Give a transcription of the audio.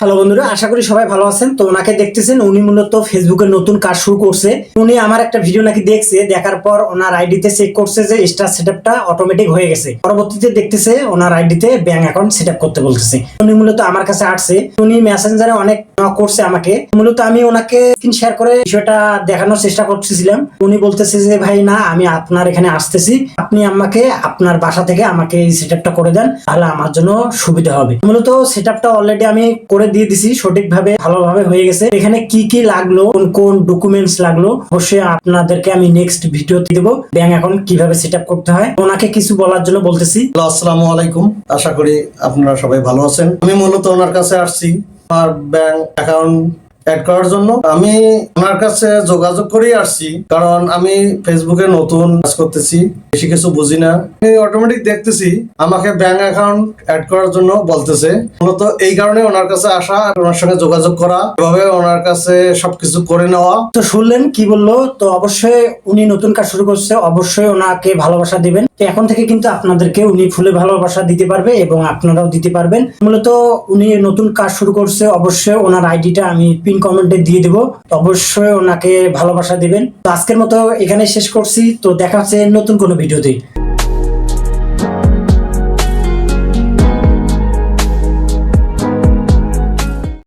Hello বন্ধুরা, আশা করি সবাই ভালো আছেন। তো ওনাকে দেখতেছেন, উনি মূলত ফেসবুকে নতুন কাজ শুরু করছে। উনি আমার একটা ভিডিও নাকি দেখছে, দেখার পর ওনার আইডিতে চেক করছে যে স্টার সেটআপটা অটোমেটিক হয়ে গেছে। পরবর্তীতে দেখতেছে ওনার আইডিতে ব্যাংক অ্যাকাউন্ট সেটআপ করতে বলতেছে। উনি মূলত আমার কাছে আসছে, উনি মেসেঞ্জারে অনেক করছে আমাকে। মূলত আমি ওনাকে স্ক্রিন শেয়ার করে বিষয়টা দেখানোর চেষ্টা করতেছিলাম। উনি বলতেছে যে, ভাই, না, আমি আপনার এখানে আসতেছি। আপনি আমাকে, আপনার বাসা থেকে আমাকে এই সেটআপটা করে দেন, তাহলে আমার জন্য সুবিধা হবে। মূলত সেটআপটা অলরেডি আমি করে দিয়ে দিছি, সঠিকভাবে, ভালোভাবে হয়ে গেছে। এখানে কি কি লাগল, কোন কোন ডকুমেন্টস লাগল, অবশ্যই আপনাদেরকে আমি নেক্সট ভিডিওতে দেবো। ব্যাংক এখন কীভাবে সেট করতে হয়, ওনাকে কিছু বলার জন্য বলতেছি। আসসালামু আলাইকুম। আশা করি আপনারা সবাই ভালো আছেন। আমি মূলত ওনার কাছে আসছি। আমার ব্যাংক অ্যাকাউন্ট অ্যাড করার জন্য। আমি ওনার কাছে যোগাযোগ করেই আসছি, কারণ আমি ফেসবুকে নতুন কাজ করতেছি, বেশি কিছু বুঝি না। আমি অটোমেটিক দেখতেছি, আমাকে ব্যাংক অ্যাকাউন্ট অ্যাড করার জন্য বলতেছে। মূলত এই কারণে ওনার কাছে আসা, ওনার সঙ্গে যোগাযোগ করা, এভাবে ওনার কাছে সবকিছু করে নেওয়া। তো শুনলেন কি বলল? তো অবশ্যই উনি নতুন কাজ শুরু করছে, অবশ্যই ওনাকে ভালোবাসা দিবেন। এখন থেকে কিন্তু আপনাদেরকে উনি ফুলে ভালোবাসা দিতে পারবে এবং আপনারাও দিতে পারবেন। মূলত উনি নতুন কাজ শুরু করছে, অবশ্যই ওনার আইডিটা আমি পিন কমেন্টে দিয়ে দেবো। অবশ্যই ওনাকে ভালোবাসা দিবেন। তো আজকের মতো এখানে শেষ করছি। তো দেখা হচ্ছে নতুন কোনো ভিডিওতে।